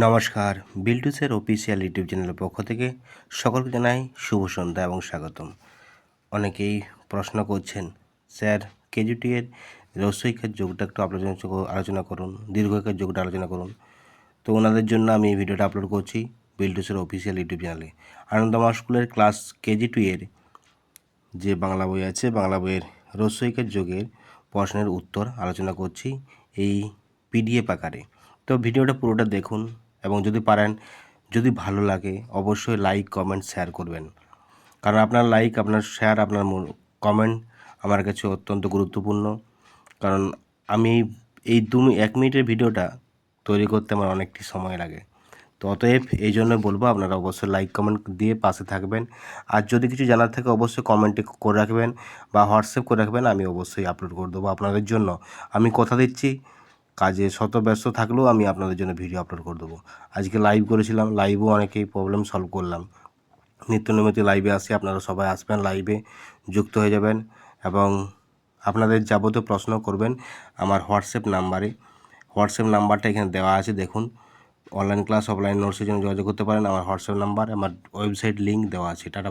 নমস্কার, বিল্টুসের official YouTube চ্যানেলের পক্ষ থেকে সকলকে জানাই শুভ সন্ধ্যা এবং স্বাগতম। অনেকেই প্রশ্ন করছেন, স্যার কেজিটি এর রসইকের যোগটা একটু আলোচনা আলোচনা করুন, দীর্ঘকের যোগটা আলোচনা করুন। তো ওনাদের জন্য আমি এই ভিডিওটা আপলোড করছি বিল্টুসের অফিসিয়াল ইউটিউব চ্যানেলে। আনন্দমা স্কুলের ক্লাস কেজি টু এর যে বাংলা বই আছে, বাংলা বইয়ের রসইকের যোগের প্রশ্নের উত্তর আলোচনা করছি এই পিডিএফ আকারে। তো ভিডিওটা পুরোটা দেখুন এবং যদি পারেন, যদি ভালো লাগে, অবশ্যই লাইক কমেন্ট শেয়ার করবেন। কারণ আপনার লাইক আপনার শেয়ার আপনার কমেন্ট আমার কাছে অত্যন্ত গুরুত্বপূর্ণ। কারণ আমি এই এই দু এক মিনিটের ভিডিওটা তৈরি করতে আমার অনেকটি সময় লাগে। তো অতএব এই জন্য বলব, আপনারা অবশ্যই লাইক কমেন্ট দিয়ে পাশে থাকবেন। আর যদি কিছু জানার থাকে, অবশ্যই কমেন্টে করে রাখবেন বা হোয়াটসঅ্যাপ করে রাখবেন, আমি অবশ্যই আপলোড করে দেবো আপনাদের জন্য। আমি কথা দিচ্ছি। কাজে শত ব্যস্ত থাকলেও আমি আপনাদের জন্য ভিডিও আপলোড করে দেবো। আজকে লাইভ করেছিলাম লাইভও অনেকেই প্রবলেম সলভ করলাম। নিত্য নৈমিত লাইভে আসি, আপনারা সবাই আসবেন লাইভে যুক্ত হয়ে যাবেন এবং আপনাদের যাবতীয় প্রশ্ন করবেন আমার হোয়াটসঅ্যাপ নাম্বারে। হোয়াটসঅ্যাপ নাম্বারটা এখানে দেওয়া আছে, দেখুন। অনলাইন ক্লাস অফলাইন নোটসের জন্য যোগাযোগ করতে পারেন। আমার হোয়াটসঅ্যাপ নাম্বার, আমার ওয়েবসাইট লিঙ্ক দেওয়া আছে। টাটা।